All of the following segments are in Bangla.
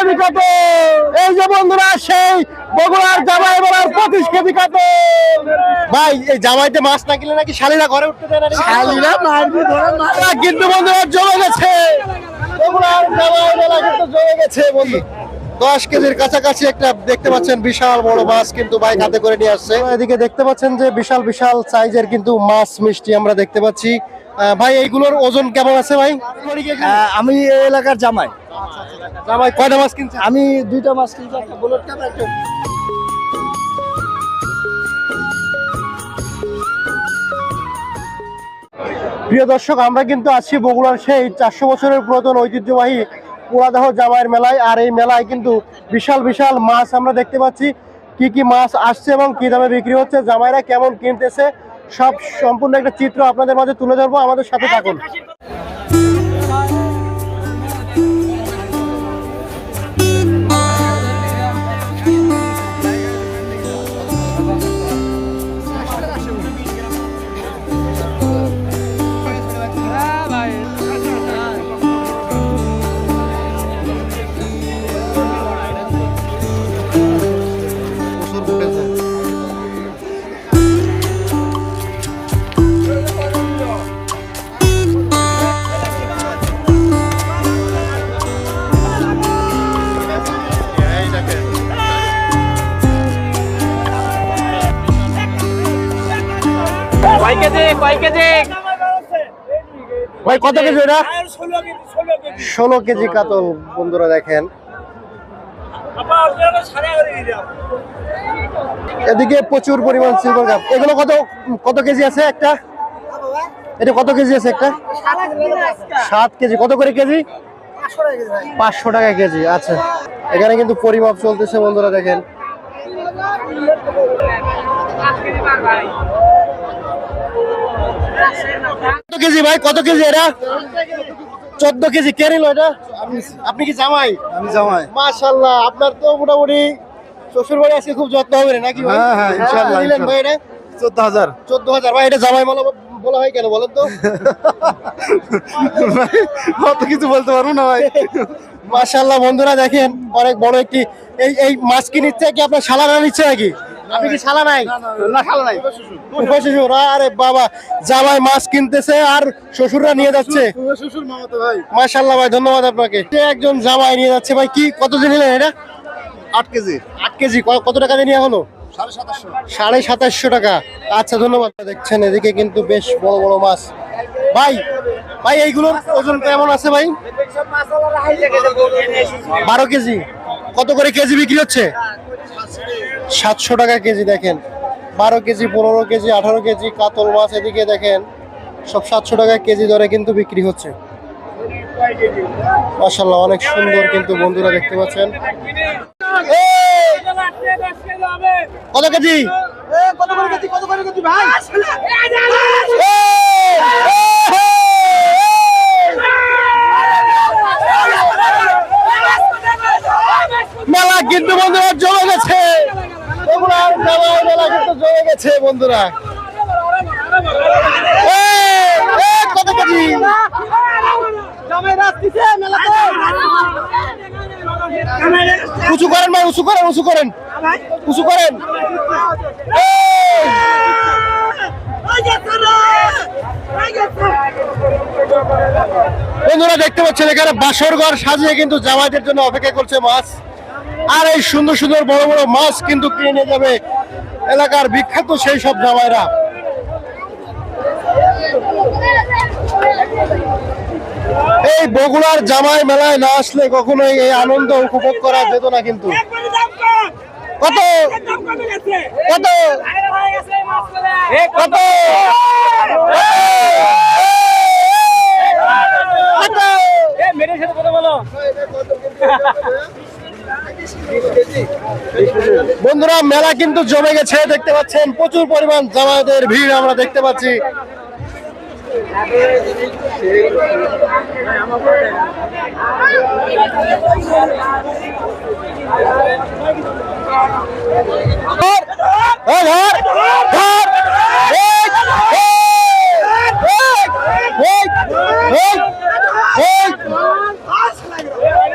কেজি কত এই যে বন্ধুরা সেই বগুড়ার জামাই বলার পঁচিশ কেজি কত ভাই এই জামাইতে মাছ না কিনলে নাকি শালিরা ঘরে উঠতে দেয় না শালিরা মারবি ধরে কিন্তু বন্ধুরা জমে গেছে বগুড়ার জামাই বলা কিন্তু জমে গেছে বন্ধু। দশ কেজির কাছাকাছি একটা দেখতে পাচ্ছেন বিশাল বড় মাছ কিন্তু বাইক হাতে করে নিয়ে আসছে। এদিকে দেখতে পাচ্ছেন যে বিশাল বিশাল সাইজের কিন্তু মাছ মিষ্টি আমরা দেখতে পাচ্ছি। ভাই এইগুলোর ওজন কেমন আছে ভাই? আমি এই এলাকার জামাই। জামাই কয়টা মাছ কিনছি আমি দুইটা মাছ কিনছি একটা বুলেট কাপ একটা প্রিয় দর্শক আমরা কিন্তু আছি বগুড়ার সেই চারশো বছরের পুরাতন ঐতিহ্যবাহী পোড়াদহ জামাইয়ের মেলায়, আর এই মেলায় কিন্তু বিশাল বিশাল মাছ আমরা দেখতে পাচ্ছি। কি কি মাছ আসছে এবং কি দামে বিক্রি হচ্ছে, জামাইরা কেমন কিনতেছে, সব সম্পূর্ণ একটা চিত্র আপনাদের মাঝে তুলে ধরবো। আমাদের সাথে থাকুন। ভাই, কত কেজি এটা ষোলো কেজি কাতল, বন্ধুরা দেখেন। এদিকে প্রচুর পরিমাণ সিলভার কাপ এগুলো কত কত কেজি আছে একটা? এটা কত কেজি আছে একটা? সাত কেজি। কত করে কেজি? পাঁচশো টাকা কেজি আচ্ছা। এখানে কিন্তু পরিমাপ চলতেছে, বন্ধুরা দেখেন। কত কেজি ভাই? কত কেজি এটা? চোদ্দ কেজি। কে নিল এটা? আপনি কি জামাই? আমি জামাই। মাশাল্লাহ আপনার তো মোটামুটি শ্বশুর বাড়ি আজকে খুব যত্ন হবে নাকি ভাই? হ্যাঁ, হ্যাঁ, ইনশাআল্লাহ, কত ভাই এটা? চোদ্দ হাজার। চোদ্দ হাজার। ভাই এটা জামাই মালা বলা হয় কেন বলেন তো? অত কিছু বলতে পারব না ভাই। মাশাল্লাহ বন্ধুরা দেখেন অনেক বড় একটি এই এই মাছ কি নিচ্ছে কি আপনার শালারা নিচ্ছে নাকি? আপনি কি শালা নাই? না খালা নাই। শ্বশুর। আরে বাবা জামাই মাছ কিনতেছে আর শ্বশুররা নিয়ে যাচ্ছে। শ্বশুর মামাতো ভাই। মাশাল্লাহ ভাই ধন্যবাদ আপনাকে। একজন জামাই নিয়ে যাচ্ছে ভাই? কি কত দিন নিলেন এটা? আট কেজি। আট কেজি। কত টাকা দিয়ে নিয়ে হলো? সাড়ে সাতাশশো টাকা। আচ্ছা ধন্যবাদ। দেখছেন এদিকে কিন্তু বেশ বড় বড় মাছ। ভাই ভাই এইগুলোর ওজন কেমন আছে ভাই? বারো কেজি। কত করে কেজি বিক্রি হচ্ছে? সাতশো টাকা কেজি দেখেন। বারো কেজি পনেরো কেজি আঠারো কেজি কাতল মাছ এদিকে দেখেন। সব সাতশো টাকা কেজি দরে কিন্তু বিক্রি হচ্ছে। মাসাল্লাহ অনেক সুন্দর কিন্তু বন্ধুরা দেখতে পাচ্ছেন। কত কেজি? কত করে কেজি কত করে কেজি ভাই মেলা কিন্তু বন্ধুরা জমে গেছে বগুড়ার মেলায় মেলা গেছে বন্ধুরা। উঁচু করেন ভাই, উঁচু করেন উঁচু করেন। উঁচু করেন। বন্ধুরা, দেখতে পাচ্ছেন, এখানে বাসর ঘর সাজিয়ে কিন্তু জামাইদের জন্য অপেক্ষা করছে মাছ। আর এই সুন্দর সুন্দর বড় বড় মাছ কিন্তু কিনে যাবে এলাকার বিখ্যাত সেই সব জামাইরা। এই বগুড়ার জামাই মেলায় না আসলে কখনোই এই আনন্দ উপভোগ করা যেত না কিন্তু। কত? কত? কত? কত? বন্ধুরা মেলা কিন্তু জমে গেছে দেখতে পাচ্ছেন প্রচুর পরিমাণ জামায়াতের ভিড় আমরা দেখতে পাচ্ছি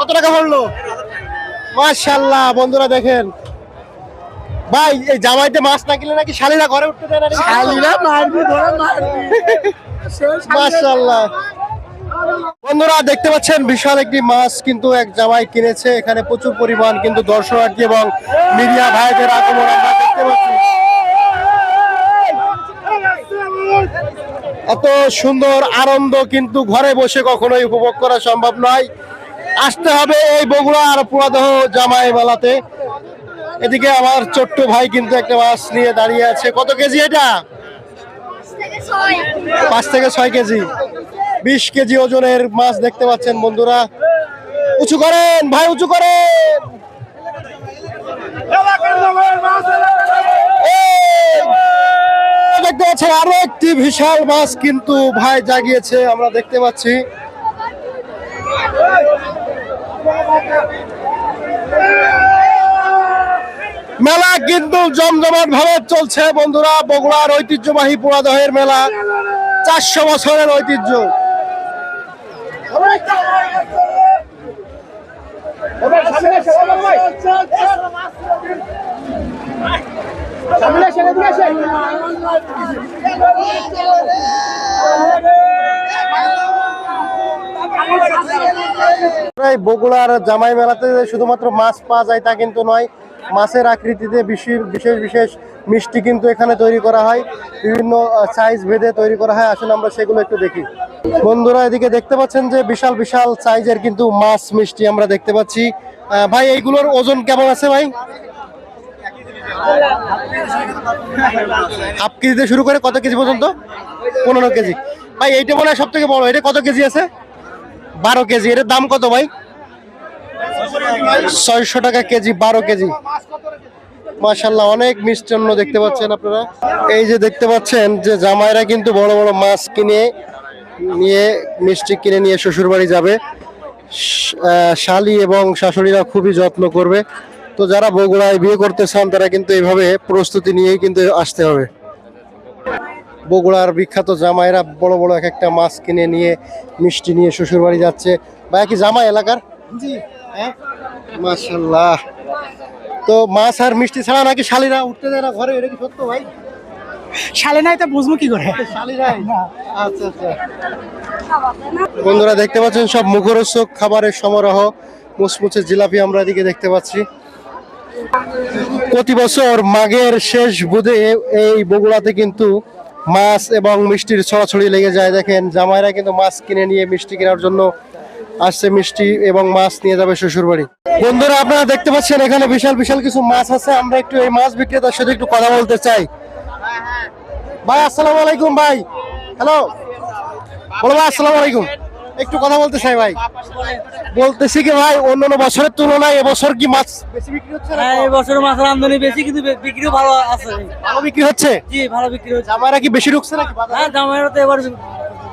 কত টাকা বলল মাশাল্লাহ বন্ধুরা দেখেন। ভাই এই জামাইতে মাছ না কিনলে নাকি শালিরা ঘরে উঠতে দেয় না শালিরা মারবি ধরে মারবি। মাশাল্লাহ বন্ধুরা দেখতে পাচ্ছেন বিশাল একটি মাছ কিন্তু এক জামাই কিনেছে। এখানে প্রচুর পরিমাণ কিন্তু দর্শনার্থী এবং মিডিয়া ভাইদের আগমন আমরা দেখতে পাচ্ছি। এত সুন্দর আনন্দ কিন্তু ঘরে বসে কখনোই উপভোগ করা সম্ভব নয়। আসতে হবে এই বগুড়া আর পুরাদহ জামাই মেলাতে এদিকে আমার ছোট্ট ভাই কিন্তু একটা মাছ নিয়ে দাঁড়িয়ে আছে। কত কেজি এটা? পাঁচ থেকে ছয় কেজি। বিশ কেজি ওজনের মাছ দেখতে পাচ্ছেন বন্ধুরা। উঁচু করেন, ভাই উঁচু করেন। দেখতে পাচ্ছেন আরও একটি বিশাল মাছ কিন্তু ভাই জাগিয়েছে, আমরা দেখতে পাচ্ছি। মেলা কিন্তু জমজমাট ভাবে চলছে, বন্ধুরা। বগুড়ার ঐতিহ্যবাহী পুরাদহের মেলা। চারশো বছরের ঐতিহ্য। বগুড়ার জামাই মেলাতে শুধুমাত্র মাছ পাওয়া যায় তা কিন্তু নয় মাছের আকৃতিতে বিশেষ বিশেষ মিষ্টি কিন্তু এখানে তৈরি করা হয়। বিভিন্ন সাইজ ভেদে তৈরি করা হয়। আসলে আমরা সেগুলো একটু দেখি। বন্ধুরা, এদিকে দেখতে পাচ্ছেন যে বিশাল বিশাল সাইজের কিন্তু মাছ মিষ্টি আমরা দেখতে পাচ্ছি। ভাই, এইগুলোর ওজন কেমন আছে ভাই? হাফ কেজিতে শুরু করে কত কেজি পর্যন্ত? পনেরো কেজি। ভাই, এইটা মনে হয় সব থেকে বড়। এটা কত কেজি আছে? বারো কেজি। এটার দাম কত ভাই? ছয়শো টাকা কেজি, বারো কেজি। মাশাল্লাহ, অনেক মিষ্টান্ন দেখতে পাচ্ছেন আপনারা। এই যে দেখতে পাচ্ছেন যে জামাইরা কিন্তু বড় বড় মাছ কিনে নিয়ে, মিষ্টি কিনে নিয়ে শ্বশুর বাড়ি যাবে শালি এবং শাশুড়িরা খুবই যত্ন করবে। তো যারা বগুড়ায় বিয়ে করতে চান, তারা কিন্তু এইভাবে প্রস্তুতি নিয়েই কিন্তু আসতে হবে। বগুড়ার বিখ্যাত জামাইরা বড় বড় এক একটা মাছ কিনে নিয়ে, মিষ্টি নিয়ে শ্বশুর বাড়ি যাচ্ছে। বা কি জামাই এলাকার? জি। হ্যাঁ? মাশাল্লাহ তো মাছ আর মিষ্টি ছাড়া নাকি শালিরা উঠতে দেয় না ঘরে এটা কি সত্য ভাই? শালে নাই তো বুঝব কি করে? আচ্ছা আচ্ছা। বন্ধুরা দেখতে পাচ্ছেন সব মুখরোচক খাবারের সমারোহ। মুচমুচে জিলাপি আমরা এদিকে দেখতে পাচ্ছি। প্রতি বছর মাঘের শেষ বুধে এই বগুড়াতে কিন্তু মাছ এবং মিষ্টির ছড়াছড়ি লেগে যায়। দেখেন জামাইরা কিন্তু মাছ কিনে নিয়ে মিষ্টি কেনার জন্য আসছে মিষ্টি এবং মাছ নিয়ে যাবে শ্বশুর বাড়ি। বন্ধুরা আপনারা দেখতে পাচ্ছেন এখানে বিশাল বিশাল কিছু মাছ আছে। আমরা একটু এই মাছ বিক্রেতার সাথে একটু কথা বলতে চাই। ভাই আসসালাম আলাইকুম ভাই। হ্যালো বলো ভাই আসসালাম আলাইকুম। একটু কথা বলতে চাই ভাই। বলতেছি কি ভাই অন্যান্য বছরের তুলনায় এবছর কি মাছ বেশি বিক্রি হচ্ছে হ্যাঁ এই বছর মাছের আমদানি বেশি কিন্তু বিক্রিও ভালো আছে। ভালো বিক্রি হচ্ছে? জি ভালো বিক্রি হচ্ছে। কি বেশি ঢুকছে নাকি হ্যাঁ জামাইরা তো এবার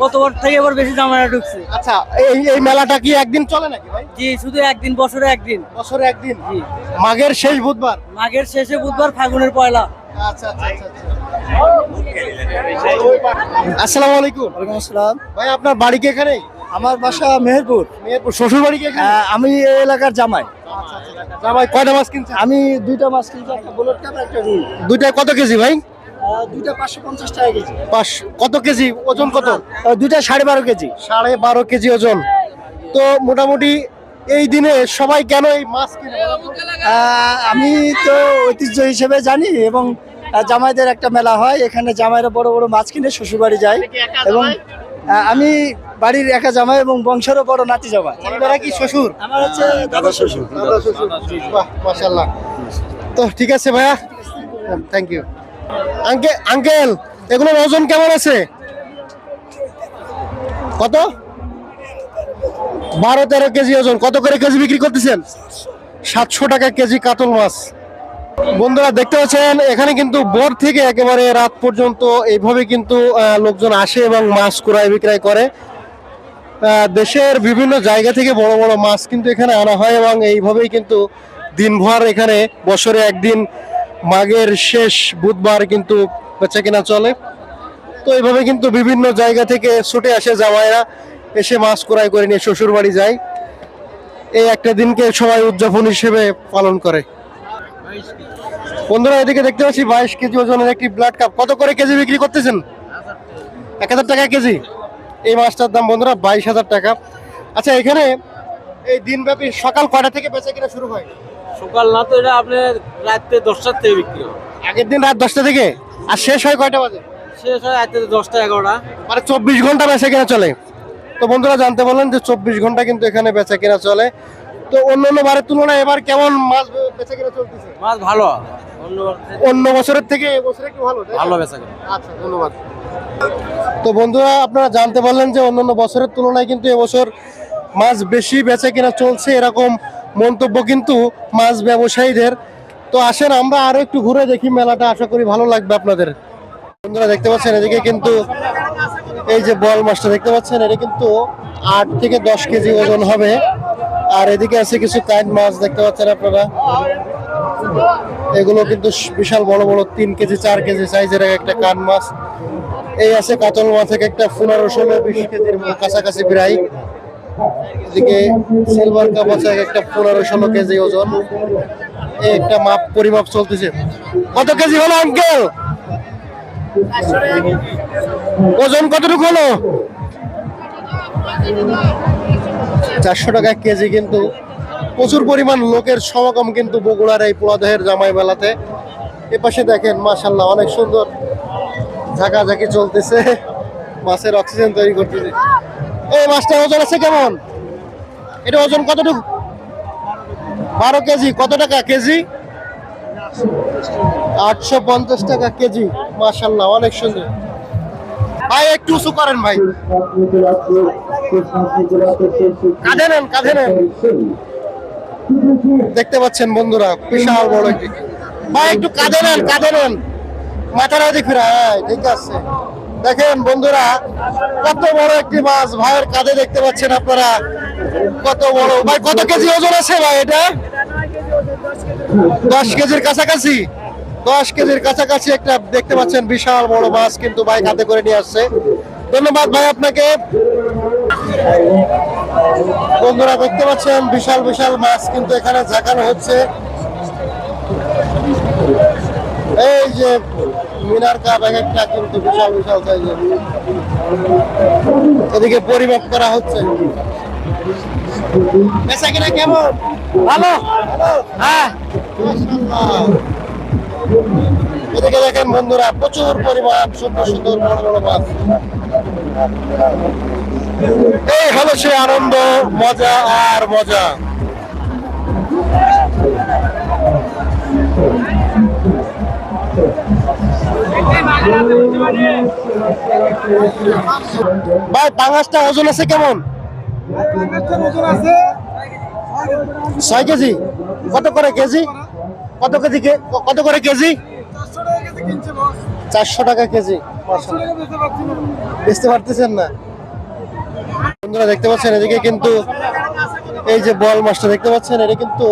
গতবার থেকে এবার বেশি জামাইরা ঢুকছে। আচ্ছা এই এই মেলাটা কি একদিন চলে নাকি ভাই? জি শুধু একদিন বছরে একদিন। বছরে একদিন? জি। মাঘের শেষ বুধবার? মাঘের শেষে বুধবার ফাগুনের পয়লা। আচ্ছা আচ্ছা আচ্ছা আচ্ছা। আসসালামু আলাইকুম। ওয়ালাইকুম আসসালাম। ভাই আপনার বাড়ি কি এখানে? আমার বাসা মেহেরপুর। মেহেরপুর। শ্বশুর বাড়ি কি এখানে? আমি এই এলাকার জামাই। জামাই কয়টা মাছ কিনছেন? আমি দুইটা মাছ কিনছি একটা বুলেট কাপ একটা রুই। দুইটায় কত কেজি ভাই? দুইটা পাঁচশো পঞ্চাশ টাকা কেজি। পাঁচ কত কেজি? ওজন কত? দুইটা সাড়ে বারো কেজি। সাড়ে বারো কেজি ওজন। তো মোটামুটি এই দিনে সবাই কেন এই মাছ কিনে? আমি তো ঐতিহ্য হিসেবে জানি এবং জামাইদের একটা মেলা হয়। এখানে জামাইরা বড় বড় মাছ কিনে শ্বশুরবাড়ি যায়। এবং আমি বাড়ির একা জামাই এবং বংশেরও বড় নাতি জামাই। আপনারা কি শ্বশুর? আমার হচ্ছে দাদা শ্বশুর দাদা শ্বশুর। বাহ তো ঠিক আছে ভাইয়া। থ্যাংক ইউ আঙ্কেল আঙ্কেল, এগুলোর ওজন কেমন আছে? কত? বারো, তেরো কেজি ওজন। কত করে কেজি বিক্রি করতেছেন? সাতশো টাকা কেজি কাতল মাছ। বন্ধুরা, দেখতে পাচ্ছেন, এখানে কিন্তু ভোর থেকে একেবারে রাত পর্যন্ত এইভাবে কিন্তু লোকজন আসে এবং মাছ ক্রয় বিক্রয় করে। দেশের বিভিন্ন জায়গা থেকে বড় বড় মাছ কিন্তু এখানে আনা হয় এবং এইভাবেই কিন্তু দিনভর এখানে বছরে একদিন মাঘের শেষ বুধবার কিন্তু বেচা কেনা চলে। তো এইভাবে কিন্তু বিভিন্ন জায়গা থেকে ছুটে আসে জামাইরা, এসে মাছ ক্রয় করে নিয়ে শ্বশুর বাড়ি যায়। এই একটা দিনকে সবাই উদযাপন হিসেবে পালন করে। বন্ধুরা, এদিকে দেখতে পাচ্ছি বাইশ কেজি ওজনের একটি ব্লাড কাপ। কত করে কেজি বিক্রি করতেছেন? এক হাজার টাকা কেজি। এই মাছটার দাম বন্ধুরা বাইশ হাজার টাকা। আচ্ছা এখানে এই দিনব্যাপী সকাল কয়টা থেকে বেচা কিনা শুরু হয়? সকাল না তো এটা আপনার রাত্রে দশটার থেকে বিক্রি হয় আগের দিন রাত দশটা থেকে? আর শেষ হয় কয়টা বাজে? শেষ হয় রাত্রে দশটা এগারোটা। মানে চব্বিশ ঘণ্টা বেচা কেনা চলে। তো বন্ধুরা জানতে বললেন যে চব্বিশ ঘণ্টা কিন্তু এখানে বেচা কেনা চলে। তো অন্য অন্য বারের তুলনায় এবার কেমন মাছ বেচা কেনা চলতেছে? মাছ ভালো। অন্য বছরের থেকে এবছরে কি ভালো ভালো বেচা কেনা। আচ্ছা ধন্যবাদ। তো বন্ধুরা আপনারা জানতে পারলেন যে অন্যান্য বছরের তুলনায় কিন্তু এবছর মাছ বেশি বেচা কিনা চলছে এরকম মন্তব্য কিন্তু মাছ ব্যবসায়ীদের। তো আসেন, আমরা আরও একটু ঘুরে দেখি মেলাটা, আশা করি ভালো লাগবে আপনাদের। বন্ধুরা, দেখতে পাচ্ছেন, এদিকে কিন্তু এই যে বল মাছটা দেখতে পাচ্ছেন, এটা কিন্তু আট থেকে দশ কেজি ওজন হবে। আর এদিকে আছে কিছু কাইন মাছ, দেখতে পাচ্ছেন আপনারা। এগুলো কিন্তু বিশাল বড় বড়, তিন কেজি, চার কেজি সাইজের একটা কান মাছ। এই আছে কাতল মাছ, এক একটা পনেরো ষোলো বিশ কেজির কাছাকাছি প্রায়। এদিকে সিলভার কাপ আছে, একটা পনেরো ষোলো কেজি ওজন। একটা মাপ পরিমাপ চলতেছে। কত কেজি হলো আঙ্কেল ওজন কতটুকু হলো? চারশো টাকা কেজি কিন্তু। প্রচুর পরিমাণ লোকের সমাগম কিন্তু বগুড়ার এই পোড়াদহের জামাই মেলাতে এ পাশে দেখেন মাশাল্লাহ অনেক সুন্দর ঝাঁকাঝাঁকি চলতেছে। মাছের অক্সিজেন তৈরি করতেছে। এই মাছটা ওজন আছে কেমন? এটা ওজন কতটুকু? বারো কেজি, কত টাকা কেজি? আটশো পঞ্চাশ টাকা কেজি মাশাল্লাহ অনেক সুন্দর। ভাই, একটু উঁচু করেন ভাই। কাঁধে নেন কাঁধে নেন। দেখতে পাচ্ছেন বন্ধুরা, বিশাল বড় একটি ভাই, একটু কাঁধে নেন কাঁধে নেন। মাথার ঠিক আছে। দেখেন বন্ধুরা, কত বড় একটি মাছ। ভাইয়ের কাঁধে দেখতে পাচ্ছেন আপনারা। কত বড়। ভাই, কত কেজি ওজন আছে ভাই এটা? দশ কেজির কাছাকাছি? দশ কেজির কাছাকাছি একটা দেখতে পাচ্ছেন বিশাল বড় মাছ কিন্তু ভাই হাতে করে নিয়ে আসছে। ধন্যবাদ ভাই আপনাকে। বন্ধুরা, দেখতে পাচ্ছেন বিশাল বিশাল মাছ কিন্তু এখানে ঝাঁকানো হচ্ছে। এই যে মিনার কাপ এক একটা কিন্তু বিশাল বিশাল সাইজের এদিকে পরিমাপ করা হচ্ছে। বেচা কিনা কেমন? ভালো। হ্যাঁ। এদিকে দেখেন বন্ধুরা প্রচুর পরিমাণ সুন্দর সুন্দর বড় বড় মাছ। এই হলো সে আনন্দ মজা আর মজা। ভাই পাঙাশটা ওজন আছে কেমন? ছয় কেজি। কত করে কেজি? কত কেজি কত করে কেজি? চারশো টাকা কেজি। বুঝতে পারতেছেন না? বন্ধুরা, দেখতে পাচ্ছেন, এদিকে কিন্তু এই যে বল মাছটা দেখতে পাচ্ছেন, এটা কিন্তু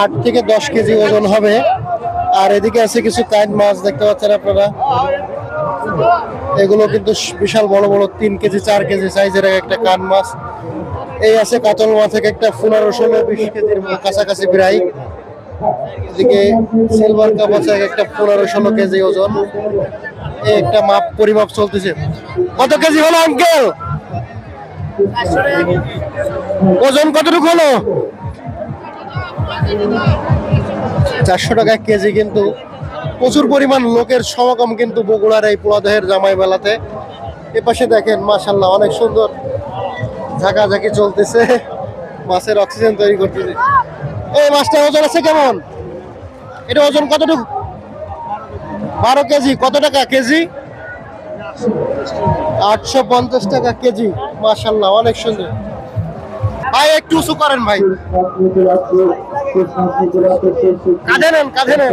আট থেকে দশ কেজি ওজন হবে। আর এদিকে আছে কিছু কাইন মাছ, দেখতে পাচ্ছেন আপনারা? এগুলো কিন্তু বিশাল বড় বড়, তিন কেজি, চার কেজি সাইজের এক একটা কান মাছ। এই আছে কাতল মাছ, এক একটা পনেরো, ষোলো, বিশ কেজির কাছাকাছি প্রায়। এদিকে সিলভার কাপ আছে, এক একটা পনেরো, ষোলো কেজি ওজন। এই একটা মাপ পরিমাপ চলতেছে। কত কেজি হলো আঙ্কেল? ওজন কতটুকু হলো? চারশো টাকা কেজি কিন্তু প্রচুর পরিমাণ লোকের সমাগম কিন্তু বগুড়ার এই পোড়াদহের জামাই মেলাতে এ পাশে দেখেন মাশাল্লাহ অনেক সুন্দর ঝাঁকাঝাঁকি চলতেছে। মাছের অক্সিজেন তৈরি করতেছে। এই মাছটা ওজন আছে কেমন? এটা ওজন কতটুকু? বারো কেজি, কত টাকা কেজি? আটশো পঞ্চাশ টাকা কেজি মাশাল্লাহ অনেক সুন্দর। ভাই, একটু উঁচু করেন ভাই। কাঁধে নেন কাঁধে নেন।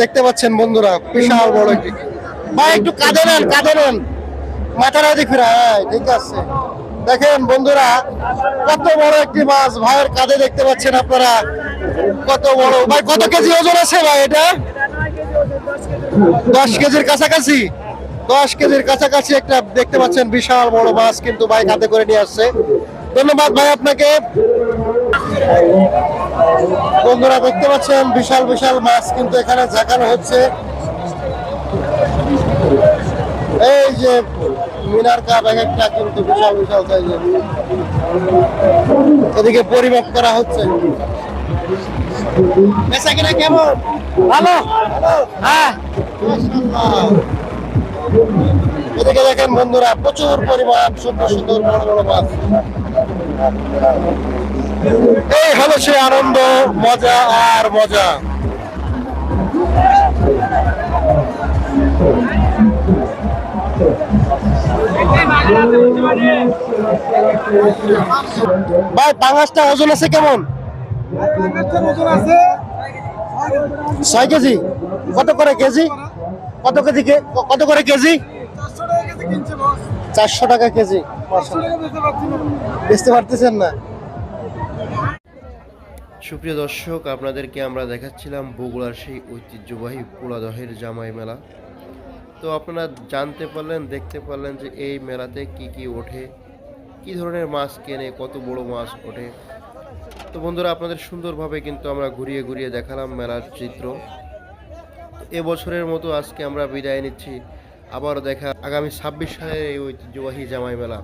দেখতে পাচ্ছেন বন্ধুরা, বিশাল বড় একটি ভাই, একটু কাঁধে নেন কাঁধে নেন। মাথাটা দিক ফিরা হ্যাঁ ঠিক আছে। দেখেন বন্ধুরা, কত বড় একটি মাছ। ভাইয়ের কাঁধে দেখতে পাচ্ছেন আপনারা। কত বড়। ভাই, কত কেজি ওজন আছে ভাই এটা? দশ কেজির কাছাকাছি? দশ কেজির কাছাকাছি একটা দেখতে পাচ্ছেন বিশাল বড় মাছ কিন্তু ভাই হাতে করে নিয়ে আসছে। ধন্যবাদ ভাই আপনাকে। বন্ধুরা দেখতে পাচ্ছেন বিশাল বিশাল মাছ কিন্তু এখানে ঝাঁকানো হচ্ছে। এই যে মিনার কাপ এক একটা কিন্তু বিশাল বিশাল সাইজের এদিকে পরিমাপ করা হচ্ছে। কিনা কেমন? ভালো? হ্যাঁ। এদিকে দেখেন বন্ধুরা, প্রচুর পরিমাণ সুন্দর সুন্দর বড় বড় মাছ। এই হলো সে আনন্দ, মজা আর মজা। ভাই, পাঙাশটা ওজন আছে কেমন? ছয় কেজি। কত করে কেজি? কত কেজি কত করে কেজি? চারশো টাকা কেজি। বেচতে পারতেছেন না? সুপ্রিয় দর্শক, আপনাদেরকে আমরা দেখাচ্ছিলাম বগুড়ার সেই ঐতিহ্যবাহী পোলাদহের জামাই মেলা। তো আপনারা জানতে পারলেন, দেখতে পারলেন যে এই মেলাতে কি কি ওঠে, কি ধরনের মাছ কেনে, কত বড় মাছ ওঠে। তো বন্ধুরা, আপনাদের সুন্দরভাবে কিন্তু আমরা ঘুরিয়ে ঘুরিয়ে দেখালাম মেলার চিত্র। এবছরের মতো আজকে আমরা বিদায় নিচ্ছি। আবারও দেখা আগামী ছাব্বিশ সালের এই ঐতিহ্যবাহী জামাই মেলা।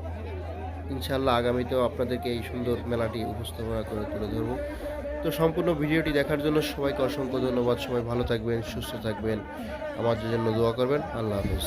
ইনশাল্লাহ আগামীতেও আপনাদেরকে এই সুন্দর মেলাটি উপস্থাপনা করে তুলে ধরব। তো সম্পূর্ণ ভিডিওটি দেখার জন্য সবাইকে অসংখ্য ধন্যবাদ। সবাই ভালো থাকবেন, সুস্থ থাকবেন। আমাদের জন্য দোয়া করবেন। আল্লাহ হাফিজ।